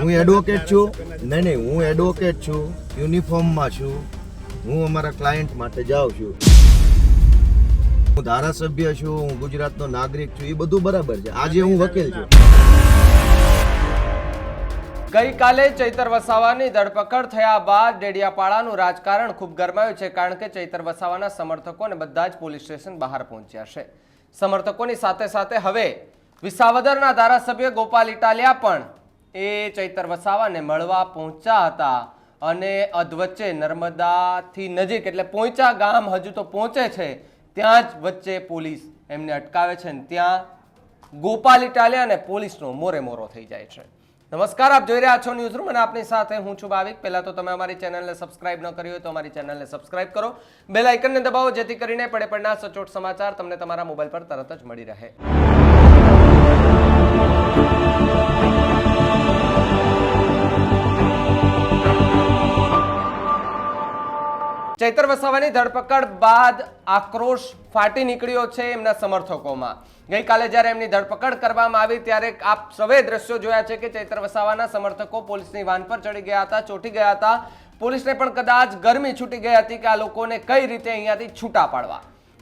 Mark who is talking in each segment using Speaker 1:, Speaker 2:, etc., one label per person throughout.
Speaker 1: હું એડવોકેટ છું. નહીં નહીં, હું એડવોકેટ છું. યુનિફોર્મમાં છું. હું અમારા ક્લાયન્ટ માટે જાઉં છું. હું ધારાસભ્ય છું, હું ગુજરાતનો નાગરિક છું. એ બધું બરાબર છે. આજે હું વકીલ છું.
Speaker 2: ગઈકાલે ચૈતર વસાવાની ધરપકડ થયા બાદ ડેડિયાપાડાનું રાજકારણ ખૂબ ગરમાયું છે કારણ કે ચૈતર વસાવાના સમર્થકો અને બધા જ પોલીસ સ્ટેશન બહાર પહોંચ્યા છે. સમર્થકોની સાથે સાથે હવે વિસાવદરના ધારાસભ્ય ગોપાલ ઇટાલિયા પણ એ ચૈતર વસાવાને મળવા પહોંચ્યા હતા અને અધવચ્ચે નર્મદાથી નજીક, એટલે પહોંચ્યા ગામ હજુ તો પહોંચે છે, ત્યાં જ વચ્ચે પોલીસ એમને અટકાવે છે અને ત્યાં ગોપાલ ઇટાલિયા અને પોલીસનો મોરે મોરો થઈ જાય છે. નમસ્કાર, આપ જોઈ રહ્યા છો ન્યૂઝ રૂમ અને આપની સાથે હું છું ભાવિક. પહેલા તો તમે અમારી ચેનલને સબસ્ક્રાઇબ ન કરી હોય તો અમારી ચેનલને સબસ્ક્રાઇબ કરો. બેલ આઇકનને દબાવો જેથી કરીને પડે પડના સચોટ સમાચાર તમને તમારા મોબાઈલ પર તરત જ મળી રહે. ચૈતર વસાવાની ધરપકડ બાદ આક્રોશ ફાટી નીકળ્યો છે એમના સમર્થકોમાં. ગઈકાલે જ્યારે એમની ધરપકડ કરવામાં આવી, ત્યારે આપ સવે દ્રશ્યો જોયા છે કે ચૈતર વસાવાના સમર્થકો પોલીસની વાન પર ચડી ગયા હતા, ચોંટી ગયા હતા. પોલીસને પણ કદાચ ગરમી છૂટી ગઈ હતી કે આ લોકોને કઈ રીતે અહીંયાથી છૂટા પાડવા.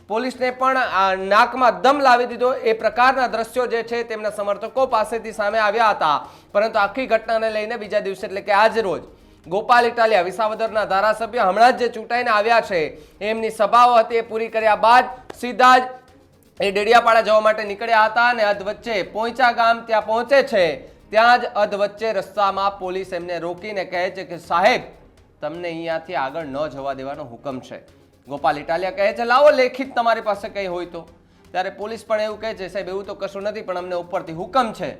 Speaker 2: પોલીસને પણ નાકમાં દમ લાવી દીધો. એ પ્રકારના દ્રશ્યો જે છે, તેમના સમર્થકો પાસેથી સામે આવ્યા હતા. પરંતુ આખી ઘટનાને લઈને બીજા દિવસે, એટલે કે આજ રોજ ગોપાલ ઇટાલિયા વિસાવદરના ધારાસભ્ય હમણાં જ જે ચૂંટાઈને આવ્યા છે, એમની સભાઓ હતી, એ પૂરી કર્યા બાદ સીધા જ એ ડેડિયાપાડા જવા માટે નીકળ્યા હતા અને અધ વચ્ચે પોઈચા ગામ ત્યાં પહોંચે છે. ત્યાં જ અધ વચ્ચે રસ્તામાં પોલીસ એમને રોકીને કહે છે કે, સાહેબ, તમને અહીંયાથી આગળ ન જવા દેવાનો હુકમ છે. ગોપાલ ઇટાલિયા કહે છે, લાવો લેખિત તમારી પાસે કંઈ હોય તો. ત્યારે પોલીસ પણ એવું કહે છે, સાહેબ, એવું તો કશું નથી, પણ અમને ઉપરથી હુકમ છે.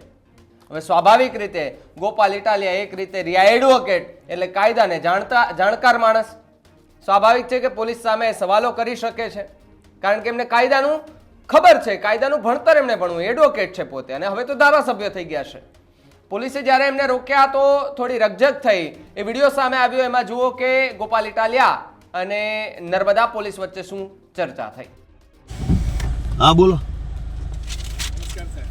Speaker 2: હવે સ્વાભાવિક રીતે ગોપાલ ઇટાલિયા એક રીતે રિયા એડવોકેટ એટલે કાયદાને જાણતા, જાણકાર માણસ. સ્વાભાવિક છે કે પોલીસ સામે સવાલો કરી શકે છે. કારણ કે એમને કાયદાનું ખબર છે, કાયદાનું ભણતર એમને ભણવું એડવોકેટ છે પોતે. અને હવે તો ધારાસભ્ય થઈ ગયા છે. પોલીસે જ્યારે એમને રોક્યા તો થોડી રકઝક થઈ. એ વીડિયો સામે આવ્યો, એમાં જુઓ કે ગોપાલ ઇટાલિયા અને નર્મદા પોલીસ વચ્ચે શું ચર્ચા થઈ.
Speaker 1: હા, બોલો.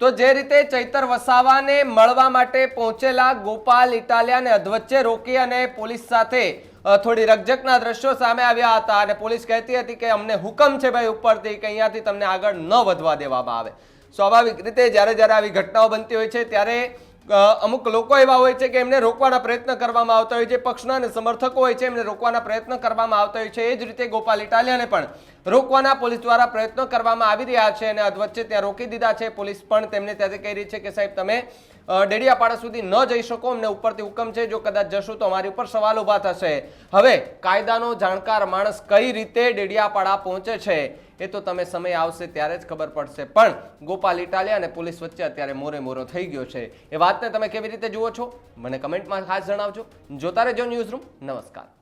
Speaker 2: તો જે રીતે ચૈતર વસાવાને મળવા માટે પહોંચેલા ગોપાલ ઇટાલિયાને અધવચ્ચે રોકી અને પોલીસ સાથે થોડી રકજકના દ્રશ્યો સામે આવ્યા હતા અને પોલીસ કહેતી હતી કે અમને હુકમ છે ભાઈ ઉપરથી કે અહીંયાથી તમને આગળ ન વધવા દેવામાં આવે. સ્વાભાવિક રીતે જ્યારે જ્યારે આવી ઘટનાઓ બનતી હોય છે ત્યારે અમુક લોકો એવા હોય છે કે એમને રોકવાના પ્રયત્ન કરવામાં આવતા હોય છે, પક્ષના અને સમર્થકો હોય છે, એમને રોકવાના પ્રયત્ન કરવામાં આવતા હોય છે. એ જ રીતે ગોપાલ ઇટાલિયાને પણ રોકવાના પોલીસ દ્વારા પ્રયત્નો કરવામાં આવી રહ્યા છે અને અધવચ્ચે ત્યાં રોકી દીધા છે. પોલીસ પણ તેમને ત્યાંથી કહી રહી છે કે સાહેબ, તમે ડેડિયાપાડા સુધી ન જઈ શકો. અમને ઉપરથી હુકમ છે, જો કદાચ જશો તો અમારી ઉપર સવાલ ઊભા થશે. હવે, કાયદાનો જાણકાર માણસ કઈ રીતે ડેડિયાપાડા પહોંચે છે, એ તો તમે સમય આવશે ત્યારે જ ખબર પડશે. પણ, ગોપાલ ઇટાલિયા અને પોલીસ વચ્ચે અત્યારે મોરે મોરો થઈ ગયો છે. એ વાતને તમે કેવી રીતે જુઓ છો? મને કમેન્ટમાં ખાસ જણાવજો. જોતા રહેજો ન્યૂઝ રૂમ. નમસ્કાર.